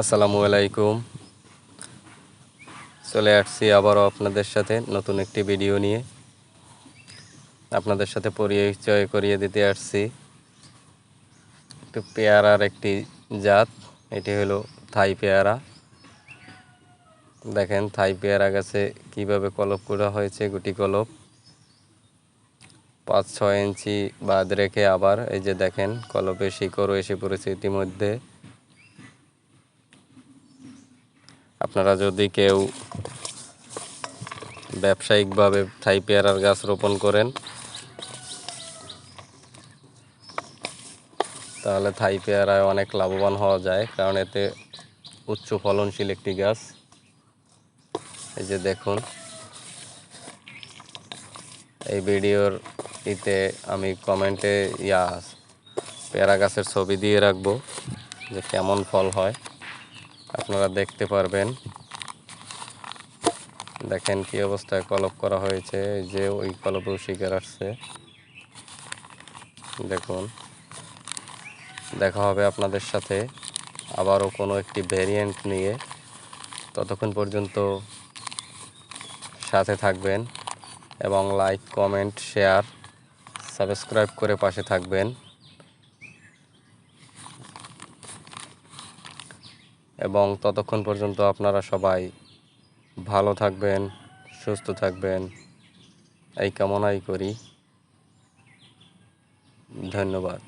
আসসালামু আলাইকুম। চলে আসছি আবারও আপনাদের সাথে নতুন একটি ভিডিও নিয়ে। আপনাদের সাথে পরিচয় করিয়ে দিতে আসছি। একটু পেয়ারার একটি জাত, এটি হলো থাই পেয়ারা। দেখেন, থাই পেয়ারা গাছে কীভাবে কলপ করা হয়েছে, গুটি কলপ। পাঁচ, ছয় ইঞ্চি বাদ রেখে আবার এই যে দেখেন কলপে শিকড়ও এসে পড়েছে ইতিমধ্যে। আপনারা যদি কেউ ব্যবসায়িকভাবে থাই পেয়ারার গাছ রোপণ করেন, তাহলে থাই পেয়ারায় অনেক লাভবান হওয়া যায়, কারণ এতে উচ্চ ফলনশীল একটি গাছ। এই যে দেখুন, এই ভিডিওর ইতে আমি কমেন্টে ইয়া পেয়ারা গাছের ছবি দিয়ে রাখব যে কেমন ফল হয়। আপনারা দেখতে পারবেন। দেখেন কি অবস্থায় কলপ করা হয়েছে যে ওই কলপেও শিকার আসছে। দেখুন, দেখা হবে আপনাদের সাথে আবারও কোনো একটি ভ্যারিয়েন্ট নিয়ে। ততক্ষণ পর্যন্ত সাথে থাকবেন এবং লাইক কমেন্ট শেয়ার সাবস্ক্রাইব করে পাশে থাকবেন। এবং ততক্ষণ পর্যন্ত আপনারা সবাই ভালো থাকবেন সুস্থ থাকবেন। এই কামনাই করি। ধন্যবাদ।